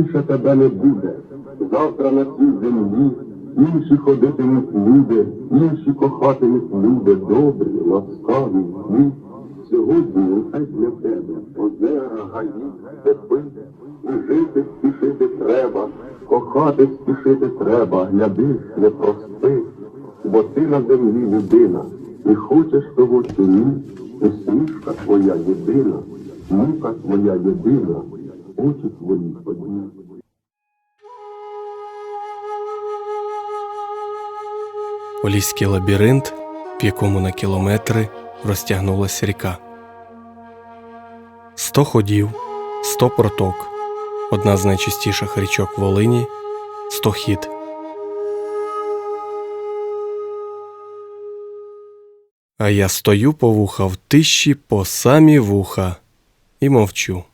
більше тебе не буде. Завтра на цій землі інші ходитимуть люди, інші кохатимуть люди, добрі, ласкаві, злі. Сьогодні усе для тебе, озера, гаї, степи, жити спішити треба, кохати спішити треба, глядиш, не прости, бо ти на землі людина, і хочеш того чи ні, усмішка твоя єдина, мука твоя єдина, очі твої одні. Поліський лабіринт, в якому на кілометри розтягнулася ріка. Сто ходів, сто проток, одна з найчистіших річок Волині, сто хід. А я стою по вуха в тиші по самі вуха і мовчу.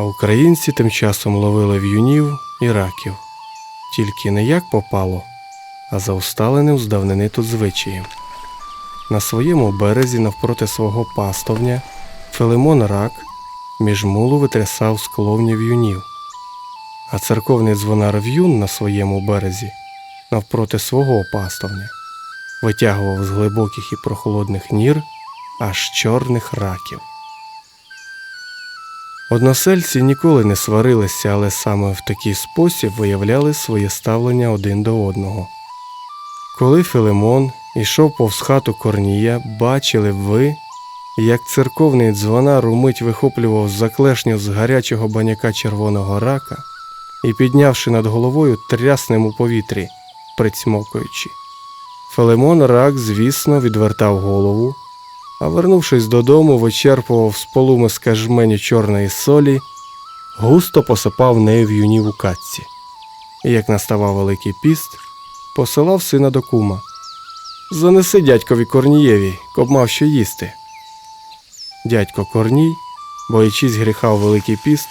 А українці тим часом ловили в'юнів і раків, тільки не як попало, а за усталеним з давнини тут звичаєм. На своєму березі навпроти свого пастовня Филимон рак між мулу витрясав з кловні в'юнів, а церковний дзвонар в'юн на своєму березі навпроти свого пастовня витягував з глибоких і прохолодних нір аж чорних раків. Односельці ніколи не сварилися, але саме в такий спосіб виявляли своє ставлення один до одного. Коли Филимон ішов повз хату Корнія, бачили б ви, як церковний дзвонар умить вихоплював заклешню з гарячого баняка червоного рака і, піднявши над головою, тряснем у повітрі, прицьмокуючи. Филимон рак, звісно, відвертав голову, а вернувшись додому, вичерпував з полумиска жменю чорної солі, густо посипав нею в юнів у катці. І як наставав Великий піст, посилав сина до кума. Занеси дядькові Корнієві, коб мав що їсти. Дядько Корній, боячись гріха у Великий піст,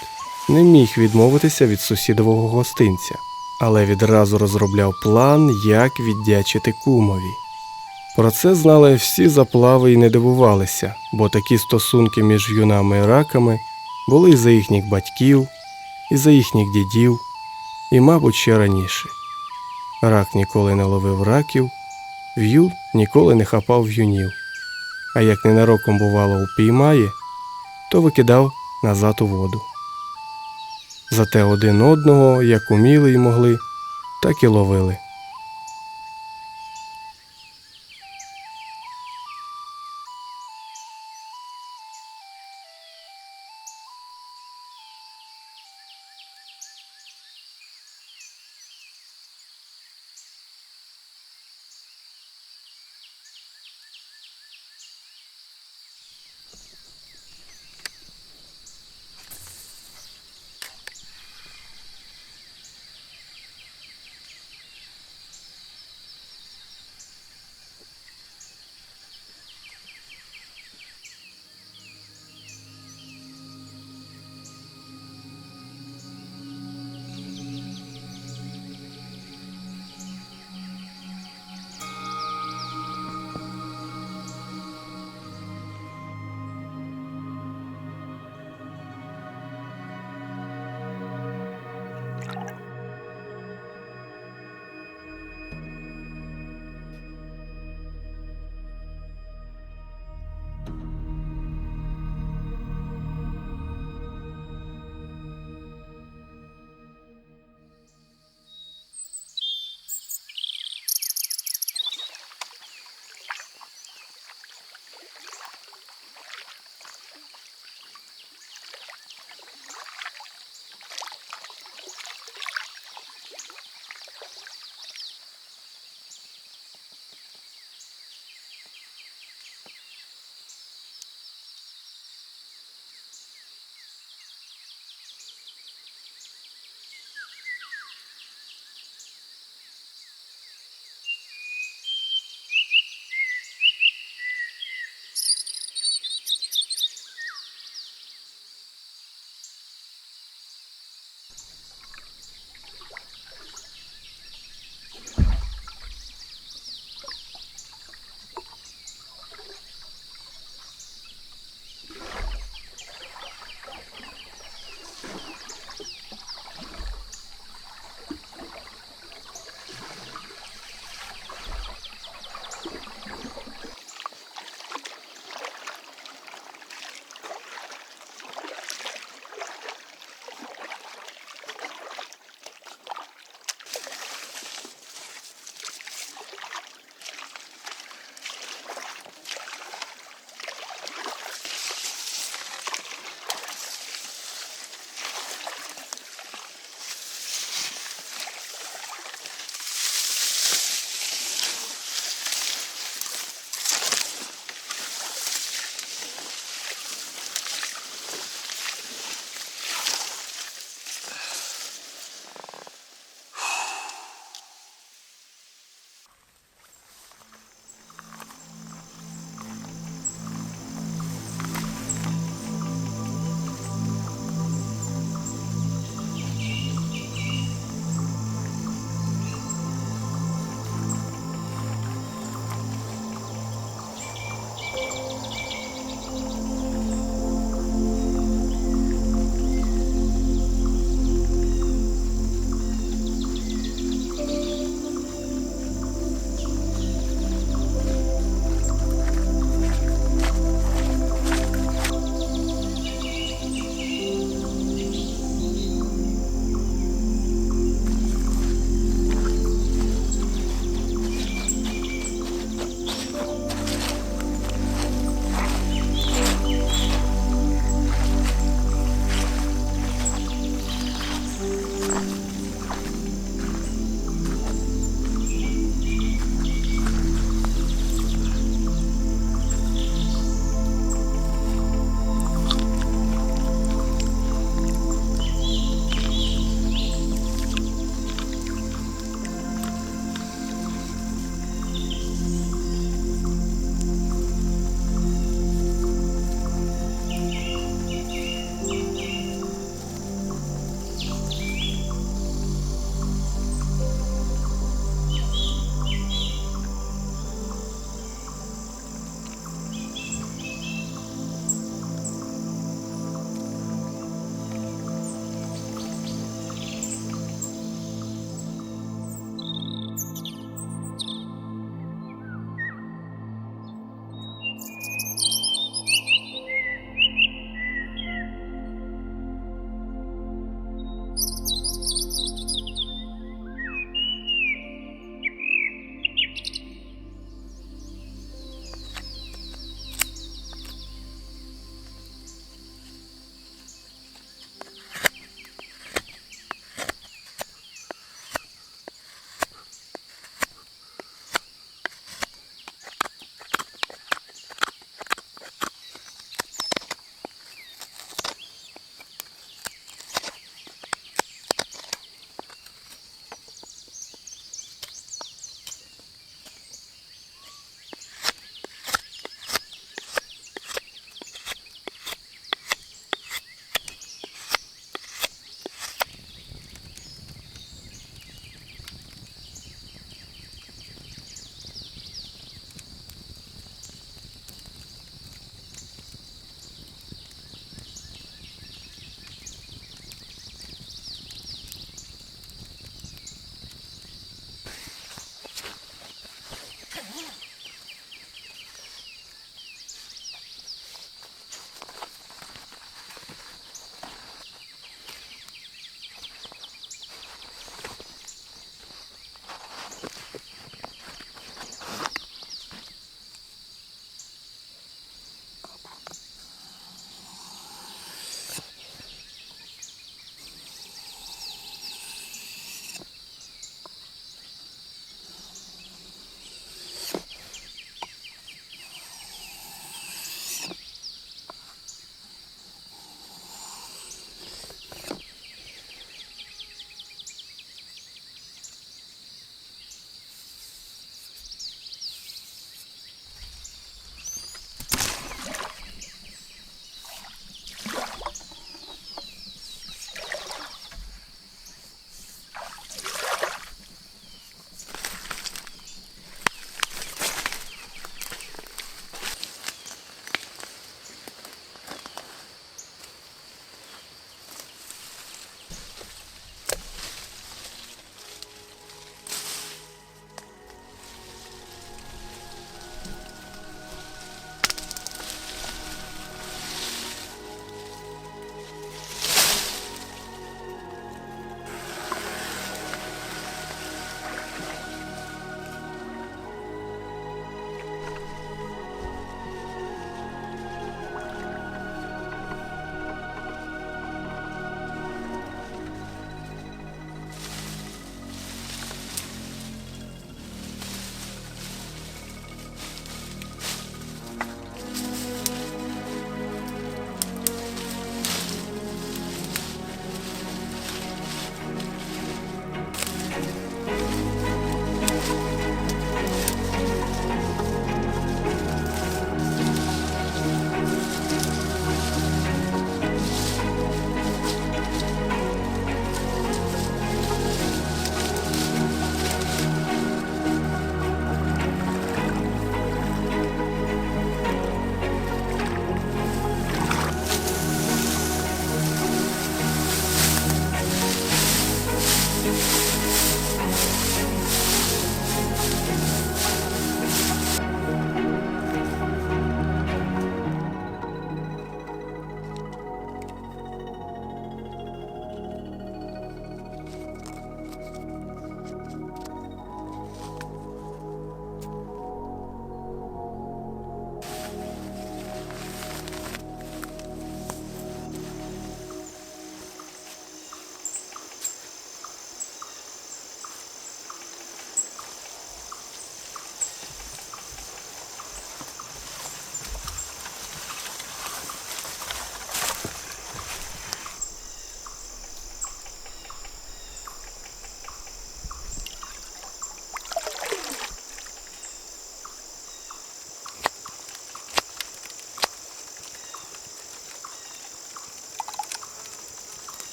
не міг відмовитися від сусідового гостинця, але відразу розробляв план, як віддячити кумові. Про це знали всі заплави і не дивувалися, бо такі стосунки між юнами і раками були і за їхніх батьків, і за їхніх дідів, і, мабуть, ще раніше. Рак ніколи не ловив раків, в'юл ніколи не хапав в'юнів, а як ненароком бувало упіймає, то викидав назад у воду. Зате один одного, як уміли й могли, так і ловили.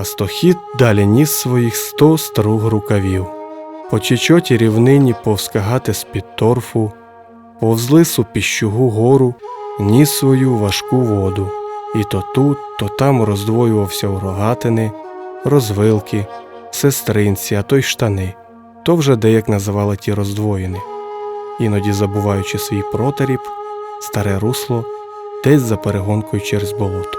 А стохід далі ніс своїх сто струг рукавів. По чечоті рівнині повскагати з-під торфу, повзли су піщугу гору, ніс свою важку воду, і то тут, то там роздвоювався у рогатини, розвилки, сестринці, а то й штани, то вже деяк називали ті роздвоїни. Іноді забуваючи свій протеріб, старе русло десь за перегонкою через болото.